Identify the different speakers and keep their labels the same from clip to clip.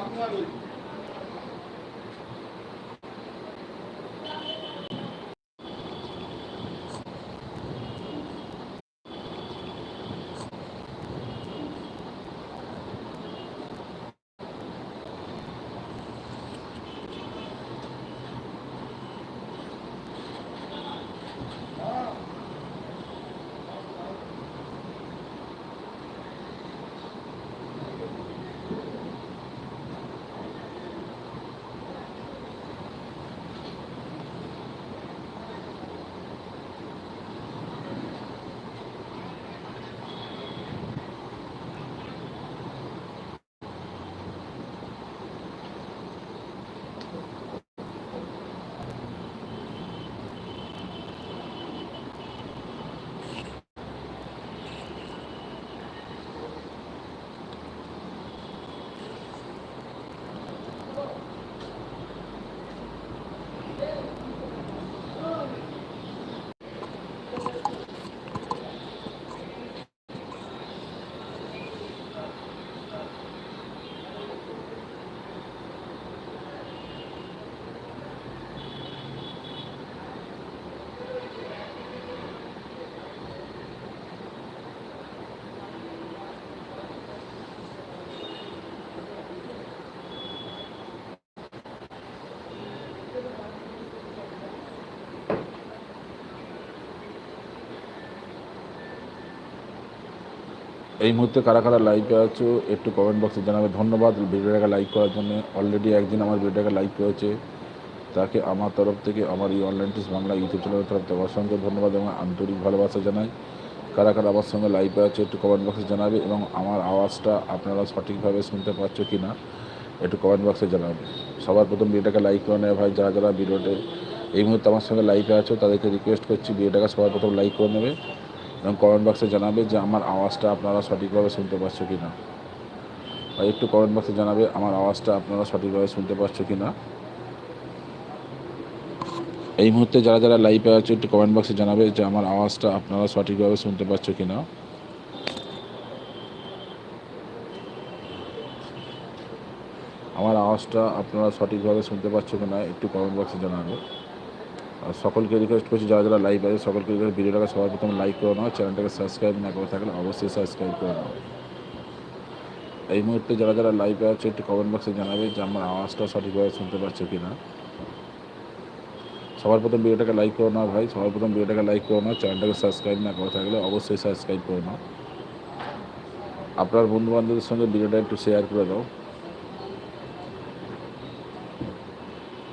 Speaker 1: 頑張る এই মুহূর্তে কারা কারা লাইভে আছো একটু কমেন্ট বক্সে জানাবে। ধন্যবাদ ভিডিওটাকে লাইক করার জন্য। অলরেডি একদিন আমার ভিডিওটাকে লাইক করেছে। তাকে আমার তরফ থেকে, আমার এই অনলাইন টিস বাংলা ইউটিউব চ্যানেলের তরফ থেকে অসংখ্য ধন্যবাদ এবং আন্তরিক ভালোবাসা জানাই। কারা কারা আমার সঙ্গে লাইভে আছে একটু কমেন্ট বক্সে জানাবে এবং আমার আওয়াজটা আপনারা সঠিকভাবে শুনতে পাচ্ছ কি না একটু কমেন্ট বক্সে জানাবে। সবার প্রথম ভিডিওটাকে লাইক করে নেবে ভাই, যারা যারা ভিডিওতে এই মুহূর্তে আমার সঙ্গে লাইভে আছো তাদেরকে রিকোয়েস্ট করছি, ভিডিওটাকে সবার প্রথম লাইক করে নেবে। এবং কমেন্ট বক্সে জানাবে যে আমার আওয়াজটা আপনারা সঠিকভাবে শুনতে পাচ্ছ কি না বা একটু কমেন্ট বক্সে জানাবে আমার আওয়াজটা আপনারা সঠিকভাবে শুনতে পাচ্ছ কি না এই মুহূর্তে যারা যারা লাইভে আছে, একটু কমেন্ট বক্সে জানাবে যে আমার আওয়াজটা আপনারা সঠিকভাবে শুনতে পাচ্ছ কি না আমার আওয়াজটা আপনারা সঠিকভাবে শুনতে পাচ্ছ কি না একটু কমেন্ট বক্সে জানাবে। আর সকলকে রিকোয়েস্ট করছি, যারা যারা লাইভ আছে, সকলকে রিকোয়েস্ট ভিডিওটাকে সবার প্রথম লাইক করে নাও চ্যানেলটাকে সাবস্ক্রাইব না করে থাকলে অবশ্যই সাবস্ক্রাইব করে নাও। এই মুহূর্তে যারা যারা লাইভে আছে, একটু কমেন্ট বক্সে জানাবে যে আমার আওয়াজটা সঠিকভাবে শুনতে পাচ্ছ কি না সবার প্রথম ভিডিওটাকে লাইক করে নাও ভাই, সবার প্রথম ভিডিওটাকে লাইক করে নাও চ্যানেলটাকে সাবস্ক্রাইব না করে থাকলে অবশ্যই সাবস্ক্রাইব করে নাও। আপনার বন্ধু বান্ধবদের সঙ্গে ভিডিওটা একটু শেয়ার করে দাও।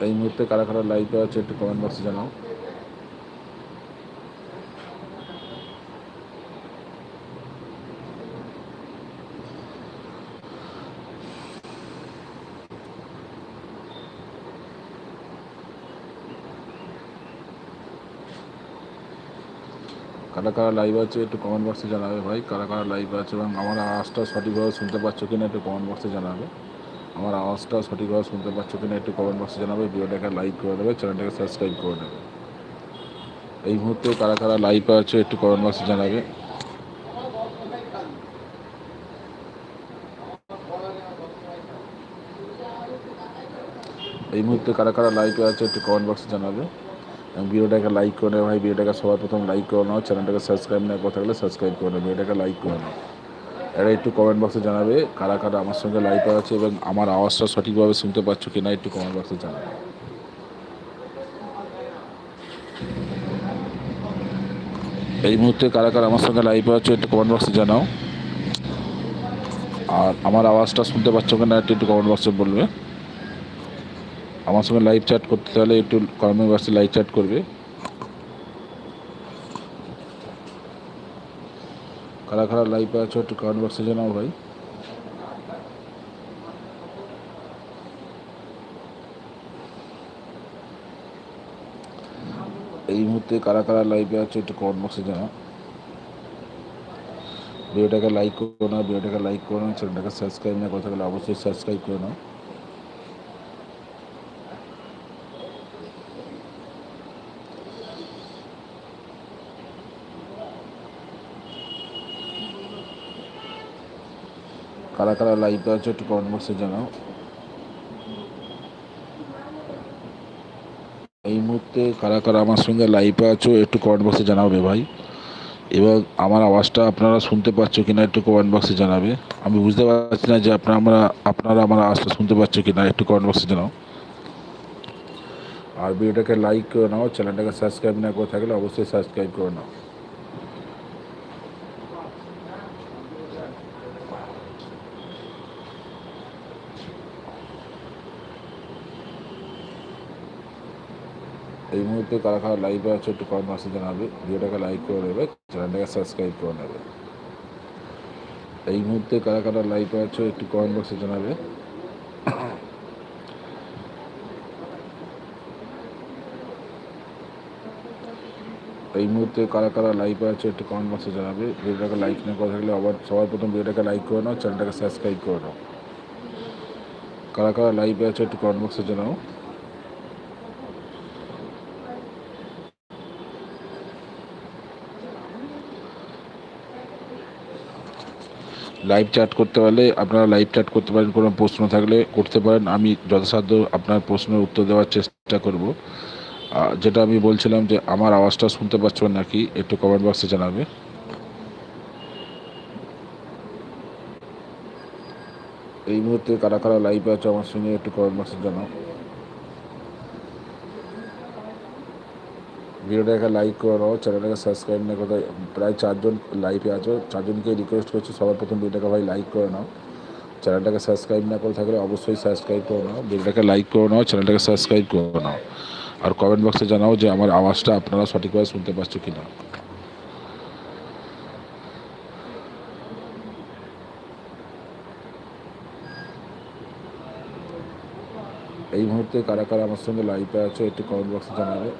Speaker 1: এই মুহূর্তে কারা কারা লাইভে আছে একটু কমেন্ট বক্সে জানাও। কারা কারা লাইভ আছে একটু কমেন্ট বক্সে জানাবে ভাই, কারা কারা লাইভ আছে এবং আমার আওয়াজটা সঠিকভাবে শুনতে পাচ্ছ কিনা একটু কমেন্ট বক্সে জানাবে। আমার আওয়াজটা সঠিকভাবে শুনতে পাচ্ছ কিনা একটু কমেন্ট বক্সে জানাবে ভিডিওটাকে লাইক করে দেবে চ্যানেলটাকে সাবস্ক্রাইব করে দেবে। এই মুহূর্তে কারা কারা লাইভ আছে একটু কমেন্ট বক্সে জানাবে। এই মুহূর্তে কারা কারা লাইভে আছে একটু কমেন্ট বক্সে জানাবে। ভিডিওটাকে লাইক করে নেবে ভাই ভিডিওটাকে সবার প্রথম লাইক করে নাও চ্যানেলটাকে সাবস্ক্রাইব না করে থাকলে সাবস্ক্রাইব করে নেবে ভিডিওটাকে লাইক করে নাও। এরা একটু কমেন্ট বক্সে জানাবে কারা কারা আমার সঙ্গে লাইভে আছে এবং আমার আওয়াজটা সঠিকভাবে শুনতে পাচ্ছ কি না একটু কমেন্ট বক্সে জানাবে। এই মুহূর্তে কারা কারা আমার সঙ্গে লাইভে আছে একটু কমেন্ট বক্সে জানাও। আর আমার আওয়াজটা শুনতে পাচ্ছ কিনা একটু একটু কমেন্ট বক্সে বলবে। আমার সঙ্গে লাইভ চ্যাট করতে তাহলে একটু কমেন্ট বক্সে লাইভ চ্যাট করবে। কারা কারা লাইভে আছো, একটু কমেন্ট বক্সে জানাও ভাই এই মুহূর্তে কারা কারা লাইভে আছে, একটু কমেন্ট বক্সে জানাও ভিডিওটাকে লাইক করো না, ভিডিওটাকে লাইক করো না, চ্যানেলটাকে সাবস্ক্রাইব না করতে গেলে অবশ্যই সাবস্ক্রাইব করে নাও। কারা কারা লাইভে আছে একটু কমেন্ট বক্সে জানাও। এই মুহূর্তে কারা কারা আমার সঙ্গে লাইভে আছো একটু কমেন্ট বক্সে জানাবে ভাই। এবার আমার আওয়াজটা আপনারা শুনতে পাচ্ছ কিনা একটু কমেন্ট বক্সে জানাবে। আমি বুঝতে পারছি না যে আপনারা আমরা, আপনারা আমার আওয়াজটা শুনতে পাচ্ছ কিনা একটু কমেন্ট বক্সে জানাও। আর ভিডিওটাকে লাইক করে নাও চ্যানেলটাকে সাবস্ক্রাইব না করে থাকলে অবশ্যই সাবস্ক্রাইব করে নাও। এই মুহূর্তে কারা কারা লাইভে আছে, একটু কমেন্ট বক্সে জানাবে। ভিডিওটাকে লাইক করে নেবে চ্যানেলটাকে সাবস্ক্রাইব করে নেবে। এই মুহূর্তে কারা কারা লাইভে আছে, একটু কমেন্ট বক্সে জানাবে। এই মুহূর্তে কারা কারা লাইভে আছে, একটু কমেন্ট বক্সে জানাবে। ভিডিওটাকে লাইক না করে থাকলে আবার সবার প্রথম ভিডিওটাকে লাইক করে নাও চ্যানেলটাকে সাবস্ক্রাইব করে নাও। কারা কারা লাইভে আছে, একটু কমেন্ট বক্সে জানাও। লাইভ চ্যাট করতে পারলে আপনারা লাইভ চ্যাট করতে পারেন, কোনো প্রশ্ন থাকলে করতে পারেন। আমি যথাসাধ্য আপনার প্রশ্নের উত্তর দেওয়ার চেষ্টা করব। যেটা আমি বলছিলাম যে আমার আওয়াজটা শুনতে পাচ্ছেন নাকি, একটু কমেন্ট বক্সে জানাবে। এই মুহূর্তে কারা কারা লাইভ আছে আমার সঙ্গে একটু কমেন্ট বক্সে জানাও। ভিডিওটাকে লাইক করে নাও চ্যানেলটাকে সাবস্ক্রাইব না কোথায় প্রায় চারজন লাইভে আছো চারজনকে রিকোয়েস্ট করছি, সবার প্রথম ভিডিওটাকে ভাই লাইক করে নাও। চ্যানেলটাকে সাবস্ক্রাইব না করে থাকলে অবশ্যই সাবস্ক্রাইব করে নাও ভিডিওটাকে লাইক করে নাও চ্যানেলটাকে সাবস্ক্রাইব করে নাও। আর কমেন্ট বক্সে জানাও যে আমার আওয়াজটা আপনারা সঠিকভাবে শুনতে পাচ্ছ কি না এই মুহূর্তে কারা কারা আমার সঙ্গে লাইভে আছো, একটু কমেন্ট বক্সে জানাবে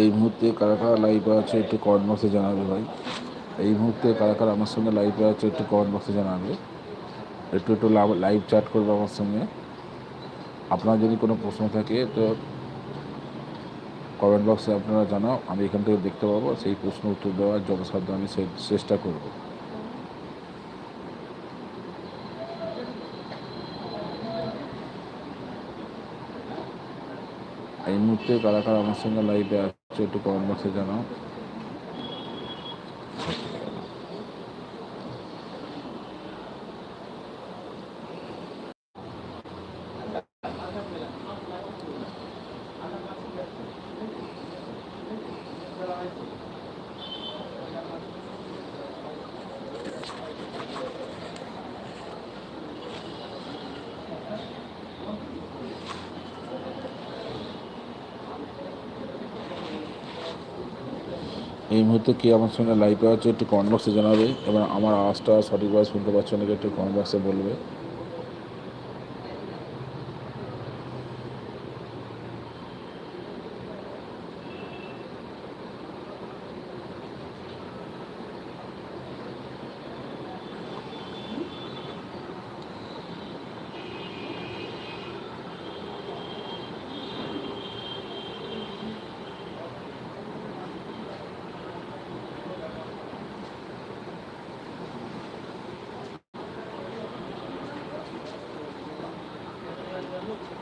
Speaker 1: এই মুহূর্তে কারা কারা লাইভে আছে, একটু কমেন্ট বক্সে জানাবে ভাই। এই মুহূর্তে কারা কারা আমার সঙ্গে লাইভে আছে, একটু কমেন্ট বক্সে জানাবে। একটু একটু লাইভ চ্যাট করবে আমার সঙ্গে। আপনার যদি কোনো প্রশ্ন থাকে, তো কমেন্ট বক্সে আপনারা জানাও, আমি এখান থেকে দেখতে পাবো। সেই প্রশ্ন উত্তর দেওয়ার যথাসাধ্য আমি চেষ্টা করব। এই মুহূর্তে কারা কারা আমার সঙ্গে লাইভে আছে। একটু কমেন্ট বক্সে জানাও। এই মুহূর্তে কি আমার সঙ্গে লাইভে আছে একটু কমেন্ট বক্সে জানাবে এবং আমার আওয়াজটা সঠিকভাবে শুনতে পাচ্ছ নাকি একটু কমেন্ট বক্সে বলবে।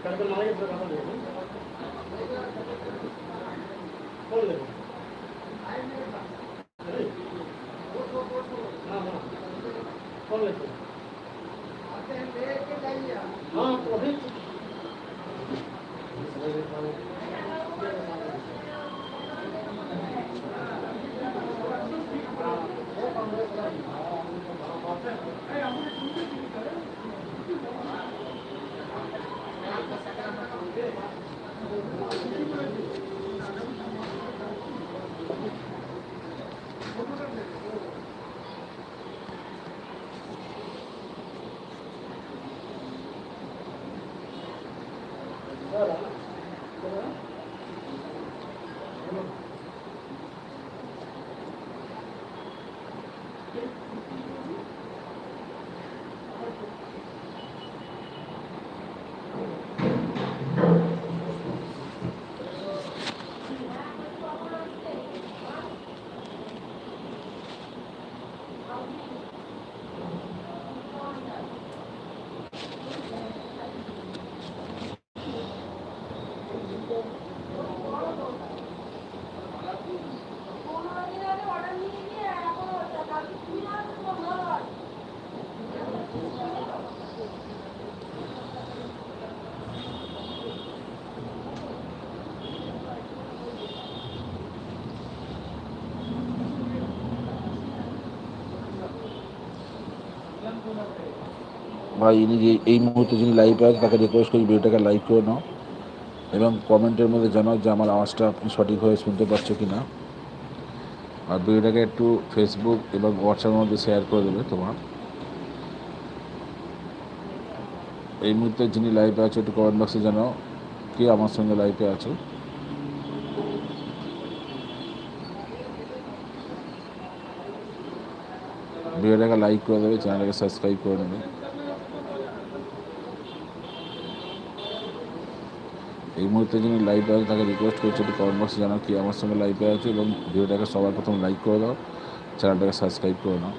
Speaker 1: கடந்த மழை எப்படி போகலாம் ভাই, ইনি যে এই মুহূর্তে যিনি লাইভে আছে তাকে রিকোয়েস্ট করি ভিডিওটাকে লাইক করে নাও এবং কমেন্টের মধ্যে জানাও যে আমার আওয়াজটা আপনি সঠিকভাবে শুনতে পাচ্ছ কি না আর ভিডিওটাকে একটু ফেসবুক এবং হোয়াটসঅ্যাপের মধ্যে শেয়ার করে দেবে তোমার। এই মুহূর্তে যিনি লাইভে আছে, একটু কমেন্ট বক্সে জানাও কে আমার সঙ্গে লাইভে আছে। ভিডিওটাকে লাইক করে দেবে চ্যানেলটাকে সাবস্ক্রাইব করে নেবে। এই মুহূর্তে যিনি লাইভে আছে, তাকে রিকোয়েস্ট করছি একটু কমেন্ট বক্সে জানাও কি আমার সঙ্গে লাইভে আছে এবং ভিডিওটাকে সবার প্রথম লাইক করে দাও চ্যানেলটাকে সাবস্ক্রাইব করে নাও।